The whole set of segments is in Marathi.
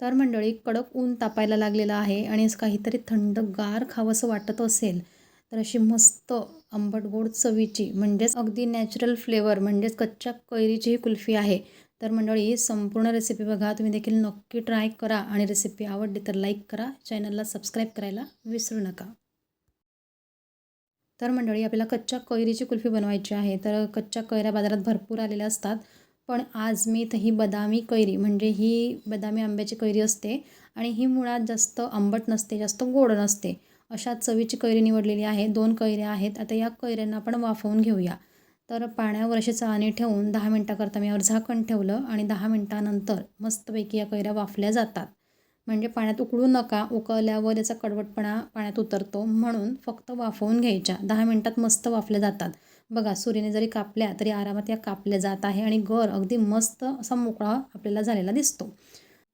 तर मंडळी कडक ऊन तापायला लागलेलं आहे आणि काहीतरी काहीतरी थंडगार खावंसं वाटत असेल तर अशी मस्त आंबट गोड चवीची म्हणजेच अगदी नॅचरल फ्लेवर म्हणजेच कच्च्या कैरीची ही कुल्फी आहे. तर मंडळी ही संपूर्ण रेसिपी बघा तुम्ही देखील नक्की ट्राय करा आणि रेसिपी आवडली तर लाईक करा चॅनलला सबस्क्राईब करायला विसरू नका. तर मंडळी आपल्याला कच्च्या कैरीची कुल्फी बनवायची आहे तर कच्च्या कैऱ्या बाजारात भरपूर आलेल्या असतात. पण आज मी इथं ही बदामी कैरी म्हणजे ही बदामी आंब्याची कैरी असते आणि ही मुळात जास्त आंबट नसते जास्त गोड नसते. अशा चवीची कैरी निवडलेली आहे. दोन कैऱ्या आहेत. आता या कैऱ्यांना आपण वाफवून घेऊया. तर पाण्यावर अशी चाळणी ठेवून दहा मिनटाकरता मी यावर झाकण ठेवलं आणि दहा मिनटानंतर मस्तपैकी या कैऱ्या वाफल्या जातात. म्हणजे पाण्यात उकळू नका. उकळल्यावर याचा कडवटपणा पाण्यात उतरतो म्हणून फक्त वाफवून घ्यायच्या. दहा मिनटात मस्त वाफल्या जातात. बघा सुरीने जरी कापल्या तरी आरामात या कापल्या जात आहे आणि गर अगदी मस्त असा मोकळा आपल्याला झालेला दिसतो.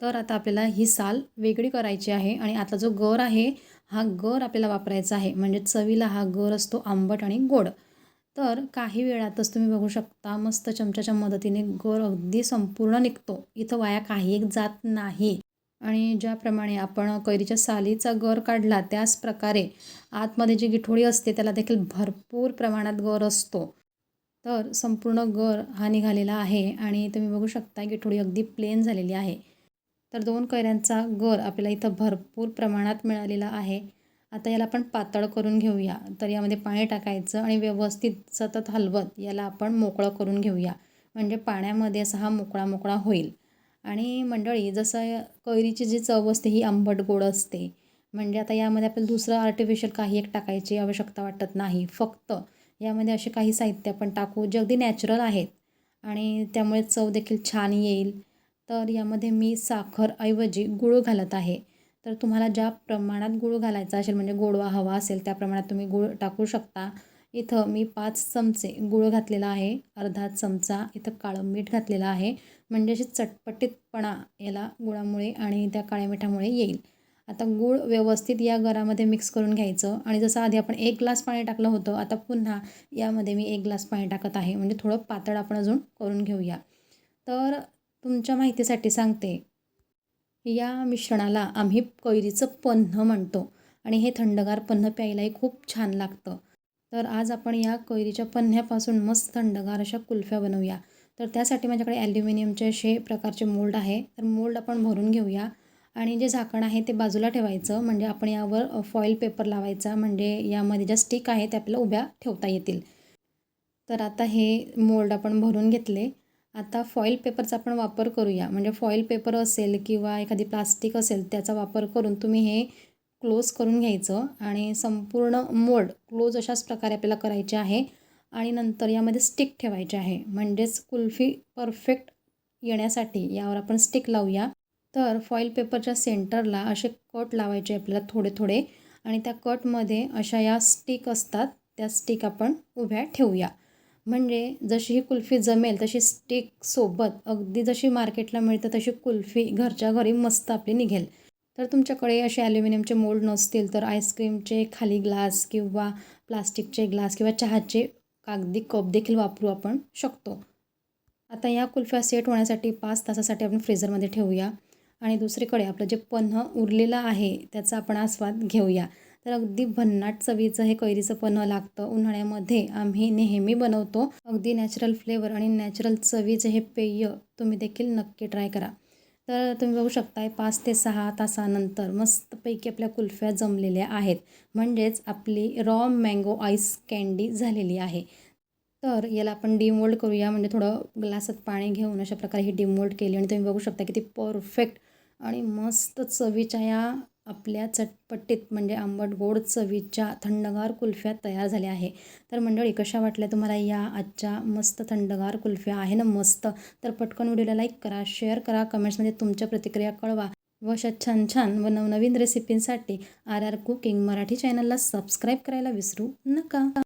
तर आता आपल्याला ही साल वेगळी करायची आहे आणि आता जो गर आहे हा गर आपल्याला वापरायचा आहे. म्हणजे चवीला हा गर असतो आंबट आणि गोड. तर काही वेळातच तुम्ही बघू शकता मस्त चमच्याच्या मदतीने गर अगदी संपूर्ण निघतो. इथं वाया काही एक जात नाही. आणि ज्याप्रमाणे आपण कैरीच्या सालीचा गर काढला त्याच प्रकारे आतमध्ये जी गिठोळी असते त्याला देखील भरपूर प्रमाणात गर असतो. तर संपूर्ण गर हा निघालेला आहे आणि तुम्ही बघू शकता गिठोळी अगदी प्लेन झालेली आहे. तर दोन कैऱ्यांचा गर आपल्याला इथं भरपूर प्रमाणात मिळालेला आहे. आता याला आपण पातळ करून घेऊया. तर यामध्ये पाणी टाकायचं आणि व्यवस्थित सतत हलवत याला आपण मोकळं करून घेऊया. म्हणजे पाण्यामध्ये असा हा मोकळा मोकळा होईल. आणि मंडळी जसं कैरीची जी चव असते ही आंबट गोड असते. म्हणजे आता यामध्ये आपल्याला दुसरं आर्टिफिशियल काही एक टाकायची आवश्यकता वाटत नाही. फक्त यामध्ये असे काही साहित्य आपण टाकू जे अगदी नॅचरल आहेत. आणि त्यामुळे चव देखील छान येईल. तर यामध्ये मी साखरऐवजी गुळ घालत आहे. तर तुम्हाला ज्या प्रमाणात गुळ घालायचा असेल म्हणजे गोडवा हवा असेल त्या प्रमाणात तुम्ही गूळ टाकू शकता. इथं मी पाच चमचे गूळ घातलेला आहे अर्धा चमचा इथं काळं मीठ घातलेलं आहे. म्हणजे अशी चटपटीतपणा याला गुळामुळे आणि त्या काळ्या मिठामुळे येईल. आता गूळ व्यवस्थित या गरामध्ये मिक्स करून घ्यायचं आणि जसं आधी आपण एक ग्लास पाणी टाकलं होतं आता पुन्हा यामध्ये मी एक ग्लास पाणी टाकत आहे. म्हणजे थोडं पातळ आपण अजून करून घेऊया. तर तुमच्या माहितीसाठी सांगते या मिश्रणाला आम्ही कैरीचं पन्ह म्हणतो आणि हे थंडगार पन्ह प्यायलाही खूप छान लागतं. तर आज आपण या कैरीच्या पन्ह्यापासून मस्त थंडगार अशा कुल्फ्या बनवूया. तर त्यासाठी माझ्याकडे ॲल्युमिनियमचे असे प्रकारचे मोल्ड आहे. तर मोल्ड आपण भरून घेऊया. आणि जे झाकण आहे ते बाजूला ठेवायचं. म्हणजे आपण यावर फॉईल पेपर लावायचा. म्हणजे यामध्ये ज्या स्टिक आहे त्या आपल्याला उभ्या ठेवता येतील. तर आता हे मोल्ड आपण भरून घेतले. आता फॉईल पेपरचा आपण वापर करूया. म्हणजे फॉईल पेपर असेल किंवा एखादी प्लास्टिक असेल त्याचा वापर करून तुम्ही हे क्लोज करून घ्यायचं आणि संपूर्ण मोल्ड क्लोज अशाच प्रकारे आपल्याला करायचे आहे आणि नंतर यामध्ये स्टिक ठेवायचे आहे. म्हणजेच कुल्फी परफेक्ट येण्यासाठी यावर आपण स्टिक लावूया. तर फॉईल पेपरच्या सेंटरला असे कट लावायचे आपल्याला थोडे थोडे आणि त्या कटमध्ये अशा या स्टिक असतात त्या स्टिक आपण उभ्या ठेवूया. म्हणजे जशी ही कुल्फी जमेल तशी स्टिकसोबत अगदी जशी मार्केटला मिळतं तशी कुल्फी घरच्या घरी मस्त आपली निघेल. तर तुमच्याकडे असे ॲल्युमिनियमचे मोल्ड नसतील तर आईस्क्रीमचे खाली ग्लास किंवा प्लास्टिकचे ग्लास किंवा चहाचे कागदी कप देखील वापरू आपण शकतो. आता या कुल्फ्या सेट होण्यासाठी पाच तासासाठी आपण फ्रीझरमध्ये ठेवूया. आणि दुसरीकडे आपलं जे पन्ह उरलेलं आहे त्याचा आपण आस्वाद घेऊया. तर अगदी भन्नाट चवीचं हे कैरीचं पन्ह लागतं. उन्हाळ्यामध्ये आम्ही नेहमी बनवतो. अगदी नॅचरल फ्लेवर आणि नॅचरल चवीचं हे पेय तुम्ही देखील नक्की ट्राय करा. तर तुम्ही बघू शकताय पाच ते सहा तासानंतर मस्तपैकी आपल्या कुल्फ्या जमलेल्या आहेत. म्हणजेच आपली रॉ मँगो आईस कँडी झालेली आहे. तर याला आपण डिमोल्ड करूया. म्हणजे थोडं ग्लासात पाणी घेऊन अशा प्रकारे ही डिमोल्ड केली. आणि तुम्ही बघू शकता की ती परफेक्ट आणि मस्त चवीच्या या आपल्या चटपटीत म्हणजे आंबट गोड चवीच्या थंडगार कुल्फ्या तयार झाल्या आहे. तर मंडळी कशा वाटल्या तुम्हाला या आजच्या मस्त थंडगार कुल्फ्या? आहे ना मस्त? तर पटकन व्हिडिओला लाईक करा शेअर करा कमेंट्समध्ये तुमच्या प्रतिक्रिया कळवा. व अशा छान छान व नवनवीन रेसिपींसाठी आर आर कुकिंग मराठी चॅनलला सबस्क्राईब करायला विसरू नका.